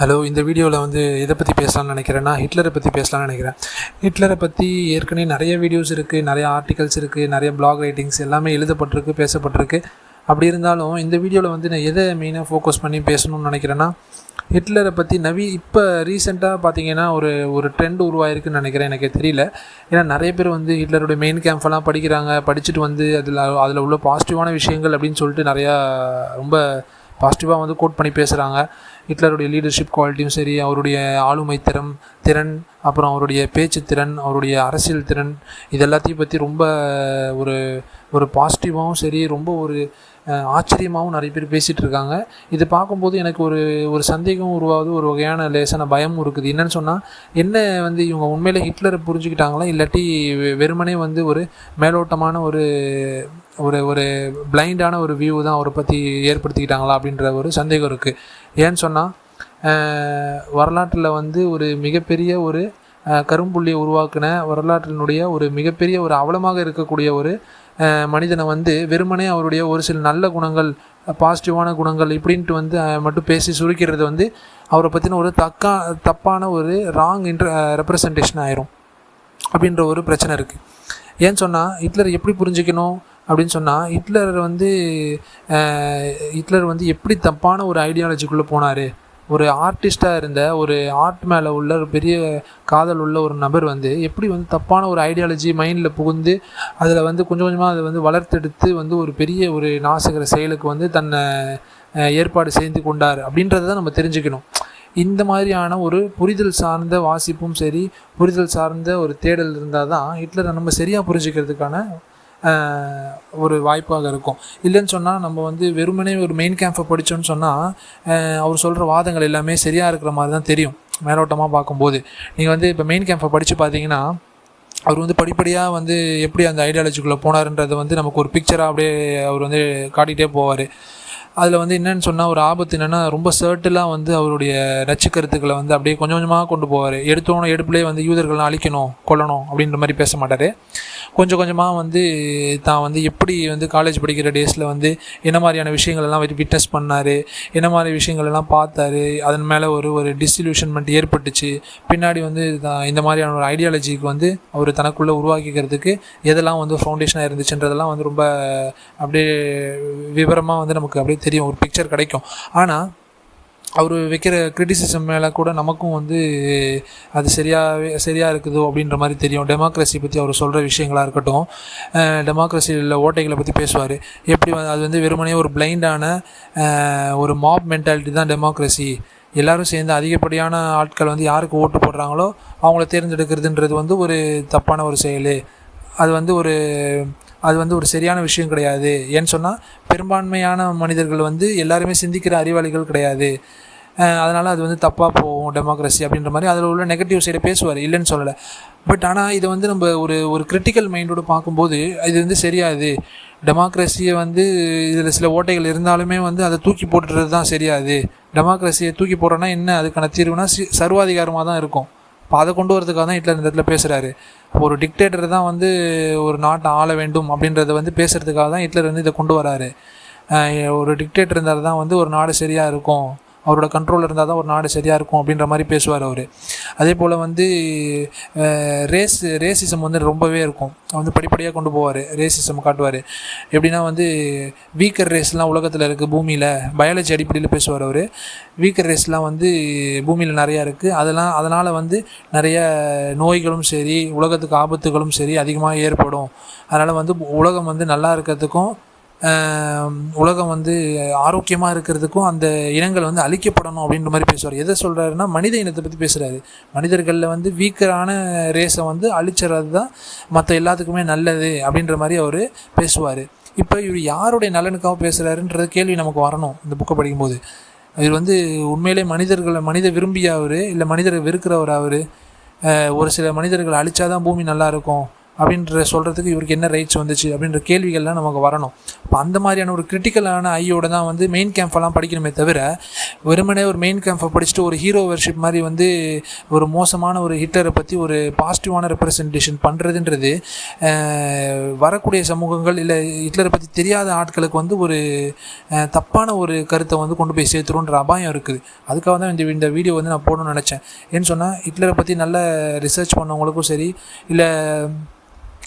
Hello இந்த வீடியோவில் வந்து எதை பற்றி பேசலாம்னு நினைக்கிறேன்னா ஹிட்லரை பற்றி பேசலாம்னு நினைக்கிறேன். ஹிட்லரை பற்றி ஏற்கனவே நிறைய வீடியோஸ் இருக்குது நிறைய ஆர்டிகல்ஸ் இருக்குது நிறைய பிளாக் ரைட்டிங்ஸ் எல்லாமே எழுதப்பட்டிருக்கு பேசப்பட்டிருக்கு. அப்படி இருந்தாலும் இந்த வீடியோவில் வந்து நான் எதை மெயினாக ஃபோக்கஸ் பண்ணி பேசணும்னு நினைக்கிறேன்னா ஹிட்லரை பற்றி நவி இப்போ ரீசெண்டாக பார்த்தீங்கன்னா ஒரு ஒரு ட்ரெண்ட் உருவாயிருக்குன்னு நினைக்கிறேன் எனக்கு தெரியல. ஏன்னா நிறைய பேர் வந்து ஹிட்லருடைய மெயின் கேம்ப்லாம் படிக்கிறாங்க படிச்சுட்டு வந்து அதில் அதில் உள்ள பாசிட்டிவான விஷயங்கள் அப்படின்னு சொல்லிட்டு நிறையா ரொம்ப பாசிட்டிவாக வந்து கோட் பண்ணி பேசுகிறாங்க ஹிட்லருடைய லீடர்ஷிப் குவாலிட்டியும் சரி அவருடைய ஆளுமை திறம் திறன் அப்புறம் அவருடைய பேச்சு திறன் அவருடைய அரசியல் திறன் இது எல்லாத்தையும் பற்றி ரொம்ப ஒரு ஒரு பாசிட்டிவாகவும் சரி ரொம்ப ஒரு ஆச்சரியமாகவும் நிறைய பேர் பேசிகிட்டு இருக்காங்க. இது பார்க்கும்போது எனக்கு ஒரு ஒரு சந்தேகம் உருவாகுது ஒரு வகையான லேசான பயமும் இருக்குது. என்னன்னு சொன்னால் என்ன வந்து இவங்க உண்மையிலே ஹிட்லரை புரிஞ்சுக்கிட்டாங்களா? இல்லாட்டி வெறுமனே வந்து ஒரு மேலோட்டமான ஒரு ஒரு ஒரு பிளைண்டான ஒரு வியூ தான் அவரை பற்றி ஏற்படுத்திக்கிட்டாங்களா அப்படின்ற ஒரு சந்தேகம் இருக்குது ஏன்னு சொன்னால் வரலாற்றில் வந்து ஒரு மிகப்பெரிய ஒரு கரும்புள்ளியை உருவாக்கின வரலாற்றினுடைய ஒரு மிகப்பெரிய ஒரு அவலமாக இருக்கக்கூடிய ஒரு மனிதனை வந்து வெறுமனே அவருடைய ஒரு சில நல்ல குணங்கள் பாசிட்டிவான குணங்கள் இப்படின்ட்டு வந்து மட்டும் பேசி சுருக்கிறது வந்து அவரை பற்றின ஒரு தக்கா தப்பான ஒரு ராங் இன்ட்ர ரெப்ரசன்டேஷன் ஆயிரும் அப்படின்ற ஒரு பிரச்சனை இருக்குது ஏன்னு சொன்னால் ஹிட்லர் எப்படி புரிஞ்சுக்கணும் அப்படின்னு சொன்னால் ஹிட்லர் வந்து ஹிட்லர் வந்து எப்படி தப்பான ஒரு ஐடியாலஜிக்குள்ளே போனார்? ஒரு ஆர்டிஸ்ட்டாக இருந்த ஒரு ஆர்ட் மேலே உள்ள ஒரு பெரிய காதல் உள்ள ஒரு நபர் வந்து எப்படி வந்து தப்பான ஒரு ஐடியாலஜி மைண்டில் புகுந்து அதில் வந்து கொஞ்சம் கொஞ்சமாக அதை வந்து வளர்த்தெடுத்து வந்து ஒரு பெரிய ஒரு நாசகர செயலுக்கு வந்து தன்னை ஏற்பாடு செய்து கொண்டார் அப்படின்றத தான் நம்ம தெரிஞ்சுக்கணும். இந்த மாதிரியான ஒரு புரிதல் சார்ந்த வாசிப்பும் சரி புரிதல் சார்ந்த ஒரு தேடல் இருந்தால் தான் ஹிட்லரை நம்ம சரியாக புரிஞ்சுக்கிறதுக்கான ஒரு வாய்ப்பாக இருக்கும். இல்லைன்னு சொன்னால் நம்ம வந்து வெறுமனே ஒரு மெயின் கேம்பை படித்தோன்னு சொன்னால் அவர் சொல்கிற வாதங்கள் எல்லாமே சரியாக இருக்கிற மாதிரி தான் தெரியும் மேலோட்டமாக பார்க்கும்போது. நீங்கள் வந்து இப்போ மெயின் கேம்பை படித்து பார்த்தீங்கன்னா அவர் வந்து படிப்படியாக வந்து எப்படி அந்த ஐடியாலஜிக்குள்ளே போனாருன்றது வந்து நமக்கு ஒரு பிக்சராக அப்படியே அவர் வந்து காட்டிகிட்டே போவார். அதில் வந்து என்னன்னு சொன்னால் ஒரு ஆபத்து என்னென்னா ரொம்ப சர்ட்டிலாக வந்து அவருடைய நச்சு கருத்துக்களை வந்து அப்படியே கொஞ்சம் கொஞ்சமாக கொண்டு போவார். எடுத்தோன்னு எடுப்புலேயே வந்து யூதர்கள்லாம் அழிக்கணும் கொல்லணும் அப்படின்ற மாதிரி பேச மாட்டார். கொஞ்சம் கொஞ்சமாக வந்து தான் வந்து எப்படி வந்து காலேஜ் படிக்கிற டேஸில் வந்து என்ன மாதிரியான விஷயங்களெல்லாம் விட்னஸ் பண்ணார்? என்ன மாதிரி விஷயங்களெல்லாம் பார்த்தாரு? அதன் மேலே ஒரு ஒரு டிஸ்டில்யூஷன்மெண்ட் ஏற்பட்டுச்சு. பின்னாடி வந்து தான் இந்த மாதிரியான ஒரு ஐடியாலஜிக்கு வந்து அவர் தனக்குள்ளே உருவாக்கிக்கிறதுக்கு எதெல்லாம் வந்து ஃபவுண்டேஷனாக இருந்துச்சுன்றதெல்லாம் வந்து ரொம்ப அப்படியே விவரமாக வந்து நமக்கு அப்படியே தெரியும். ஒரு பிக்சர் கிடைக்கும். ஆனால் அவர் வைக்கிற கிரிட்டிசிசம் மேலே கூட நமக்கும் வந்து அது சரியாகவே சரியாக இருக்குதோ அப்படின்ற மாதிரி தெரியும். டெமோக்ரஸி பற்றி அவர் சொல்கிற விஷயங்களாக இருக்கட்டும். டெமோக்ரஸியில் ஓட்டைகளை பற்றி பேசுவார். எப்படி அது வந்து வெறுமனே ஒரு பிளைண்டான ஒரு மாப் மென்டாலிட்டி தான் டெமோக்ரஸி எல்லாரும் சேர்ந்து அதிகப்படியான ஆட்கள் வந்து யாருக்கு ஓட்டு போடுறாங்களோ அவங்கள தேர்ந்தெடுக்கிறதுன்றது வந்து ஒரு தப்பான ஒரு செயல். அது வந்து ஒரு அது வந்து ஒரு சரியான விஷயம் கிடையாது. ஏன்னு சொன்னால் பெரும்பான்மையான மனிதர்கள் வந்து எல்லாருமே சிந்திக்கிற அறிவாளிகள் கிடையாது. அதனால் அது வந்து தப்பாக போகும் டெமோக்ரஸி அப்படின்ற மாதிரி. அதில் உள்ள நெகட்டிவ் சைடை பேசுவார் இல்லைன்னு சொல்லலை. பட் ஆனால் இதை வந்து நம்ம ஒரு ஒரு கிரிட்டிக்கல் மைண்டோடு பார்க்கும்போது இது வந்து சரியாது. டெமோக்ரஸியை வந்து இதில் சில ஓட்டைகள் இருந்தாலுமே வந்து அதை தூக்கி போட்டுறது தான் சரியாது. டெமோக்ரஸியை தூக்கி போடுறோன்னா என்ன? அதுக்கான தீர்வுனா சர்வாதிகாரமாக தான் இருக்கும். இப்போ அதை கொண்டு வரதுக்காக தான் ஹிட்லர் இந்த இடத்துல பேசுகிறாரு ஒரு டிக்டேட்டர் தான் வந்து ஒரு நாட்டை ஆள வேண்டும் அப்படின்றத வந்து பேசுகிறதுக்காக தான் ஹிட்லர் வந்து இதை கொண்டு வராரு. ஒரு டிக்டேட்டர் இருந்தால் தான் வந்து ஒரு நாடு சரியாக இருக்கும். அவரோட கண்ட்ரோல் இருந்தால் தான் ஒரு நாடு சரியாக இருக்கும் அப்படின்ற மாதிரி பேசுவார் அவர். அதே போல் வந்து ரேஸ் ரேசிசம் வந்து ரொம்பவே இருக்கும். வந்து படிப்படியாக கொண்டு போவார் ரேசிசம் காட்டுவார். எப்படின்னா வந்து வீக்கர் ரேஸ்லாம் உலகத்தில் இருக்குது பூமியில் பயாலஜி அடிப்படையில் பேசுவார் அவர். வீக்கர் ரேஸ்லாம் வந்து பூமியில் நிறையா இருக்குது அதெல்லாம் அதனால் வந்து நிறைய நோய்களும் சரி உலகத்துக்கு ஆபத்துகளும் சரி அதிகமாக ஏற்படும். அதனால் வந்து உலகம் வந்து நல்லா இருக்கிறதுக்கும் உலகம் வந்து ஆரோக்கியமாக இருக்கிறதுக்கும் அந்த இனங்கள் வந்து அழிக்கப்படணும் அப்படின்ற மாதிரி பேசுவார். எதை சொல்கிறாருன்னா மனித இனத்தை பற்றி பேசுகிறாரு மனிதர்களில் வந்து வீக்கரான ரேஸை வந்து அழிச்சுறது தான் மற்ற எல்லாத்துக்குமே நல்லது அப்படின்ற மாதிரி அவர் பேசுவார். இப்போ இவர் யாருடைய நலனுக்காக பேசுகிறாருன்றது கேள்வி நமக்கு வரணும் இந்த புக்கை படிக்கும்போது. இவர் வந்து உண்மையிலே மனிதர்களை மனித விரும்பிய அவர் இல்லை மனிதரை வெறுக்கிறவர் அவர்? ஒரு சில மனிதர்களை அழிச்சாதான் பூமி நல்லாயிருக்கும் அப்படின்ற சொல்கிறதுக்கு இவருக்கு என்ன ரைட்ஸ் வந்துச்சு அப்படின்ற கேள்விகள்லாம் நமக்கு வரணும். இப்போ அந்த மாதிரியான ஒரு கிரிட்டிக்கலான ஐயோட தான் வந்து மெயின் கேம்ஃபெல்லாம் படிக்கணுமே தவிர வெறுமனே ஒரு மெயின் கேம்ஃபை படிச்சுட்டு ஒரு ஹீரோ வர்ஷிப் மாதிரி வந்து ஒரு மோசமான ஒரு ஹிட்டரை பற்றி ஒரு பாசிட்டிவான ரெப்ரசன்டேஷன் பண்ணுறதுன்றது வரக்கூடிய சமூகங்கள் இல்லை ஹிட்லரை பற்றி தெரியாத ஆட்களுக்கு வந்து ஒரு தப்பான ஒரு கருத்தை வந்து கொண்டு போய் சேர்த்துருன்ற அபாயம் இருக்குது. அதுக்காக தான் இந்த இந்த வீடியோ வந்து நான் போடணும்னு நினச்சேன். ஏன்னு சொன்னால் ஹிட்லரை பற்றி நல்ல ரிசர்ச் பண்ணவங்களுக்கும் சரி இல்லை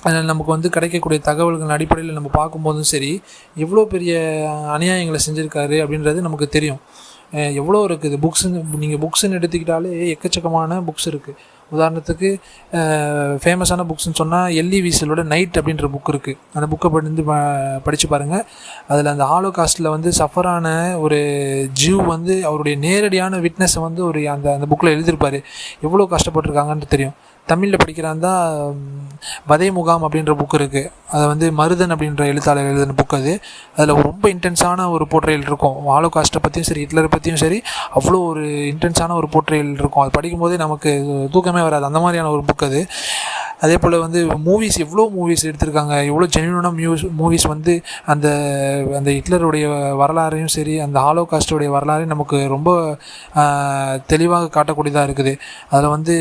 அதில் நமக்கு வந்து கிடைக்கக்கூடிய தகவல்கள் அடிப்படையில் நம்ம பார்க்கும்போதும் சரி எவ்வளோ பெரிய அநியாயங்களை செஞ்சுருக்காரு அப்படின்றது நமக்கு தெரியும். எவ்வளோ இருக்குது? புக்ஸுன்னு நீங்கள் புக்ஸுன்னு எடுத்துக்கிட்டாலே எக்கச்சக்கமான புக்ஸ் இருக்குது உதாரணத்துக்கு ஃபேமஸான புக்ஸ்னு சொன்னால் எல்லி வீசலோட நைட் அப்படின்ற புக் இருக்குது அந்த புக்கை படிந்து ப- படித்து பாருங்கள் அதில் அந்த ஆலோ காஸ்ட்டில் வந்து சஃபரான ஒரு ஜீவ் வந்து அவருடைய நேரடியான விட்னஸை வந்து ஒரு அந்த அந்த புக்கில் எழுதியிருப்பார். எவ்வளோ கஷ்டப்பட்டிருக்காங்கன்ட்டு தெரியும். தமிழில் படிக்கிறாந்தா வதை முகாம் அப்படின்ற புக் இருக்குது அதை வந்து மருதன் அப்படின்ற எழுத்தாளர் எழுதின புக் அது. அதில் ரொம்ப இன்டென்ஸான ஒரு போர்ட்ரையல் இருக்கும். ஹாலோகாஸ்ட்டை பற்றியும் சரி ஹிட்லரை பற்றியும் சரி அவ்வளோ ஒரு இன்டென்ஸான ஒரு போர்ட்ரையல் இருக்கும். அது படிக்கும்போதே நமக்கு தூக்கமே வராது. அந்த மாதிரியான ஒரு புக் அது. அதே போல் வந்து மூவிஸ் எவ்வளோ மூவிஸ் எடுத்திருக்காங்க எவ்வளோ ஜென்யூனான மியூஸ் மூவிஸ் வந்து அந்த அந்த ஹிட்லருடைய வரலாறையும் சரி அந்த ஹாலோகாஸ்டோடைய வரலாறையும் நமக்கு ரொம்ப தெளிவாக காட்டக்கூடியதாக இருக்குது. அதில் வந்து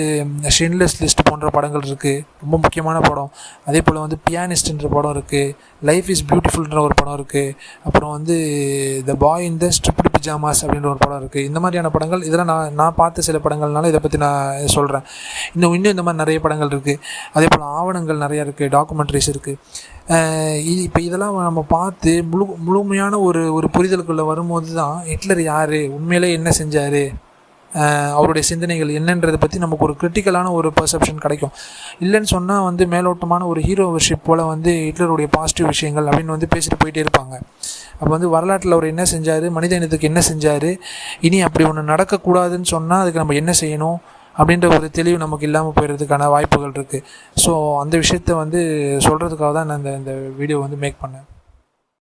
ஷின்லெஸ் லிஸ்ட் போன்ற படங்கள் இருக்குது ரொம்ப முக்கியமான படம். அதே போல் வந்து பியானிஸ்ட்ன்ற படம் இருக்குது லைஃப் இஸ் பியூட்டிஃபுல்ன்ற ஒரு படம் இருக்குது அப்புறம் வந்து த பாய் இன் த ஸ்ட்ரிப்ட் பிஜாமாஸ் அப்படின்ற ஒரு படம் இருக்குது இந்த மாதிரியான படங்கள் இதெல்லாம் நான் நான் பார்த்த சில படங்கள்னால இதை பற்றி நான் சொல்கிறேன் இன்னும் இன்னும் இந்த மாதிரி நிறைய படங்கள் இருக்குது அதே போல் ஆவணங்கள் நிறையா இருக்குது டாக்குமெண்ட்ரிஸ் இருக்குது இது இப்போ இதெல்லாம் நம்ம பார்த்து முழு முழுமையான ஒரு ஒரு புரிதலுக்குள்ளே வரும்போது தான் ஹிட்லர் யார்? உண்மையிலே என்ன செஞ்சார்? அவருடைய சிந்தனைகள் என்னன்றதை பற்றி நமக்கு ஒரு கிரிட்டிக்கலான ஒரு பர்செப்ஷன் கிடைக்கும். இல்லைன்னு சொன்னால் வந்து மேலோட்டமான ஒரு ஹீரோ வர்ஷிப் போல் வந்து ஹிட்லருடைய பாசிட்டிவ் விஷயங்கள் அப்படின்னு வந்து பேசிட்டு போயிட்டே இருப்பாங்க. அப்போ வந்து வரலாற்றில் அவர் என்ன செஞ்சார்? மனித இனத்துக்கு என்ன செஞ்சார்? இனி அப்படி ஒன்று நடக்கக்கூடாதுன்னு சொன்னால் அதுக்கு நம்ம என்ன செய்யணும்? அப்படின்ற ஒரு தெளிவு நமக்கு இல்லாமல் போயிடுறதுக்கான வாய்ப்புகள் இருக்குது ஸோ அந்த விஷயத்த வந்து சொல்கிறதுக்காக தான் நான் இந்த இந்த வீடியோ வந்து மேக் பண்ணேன்.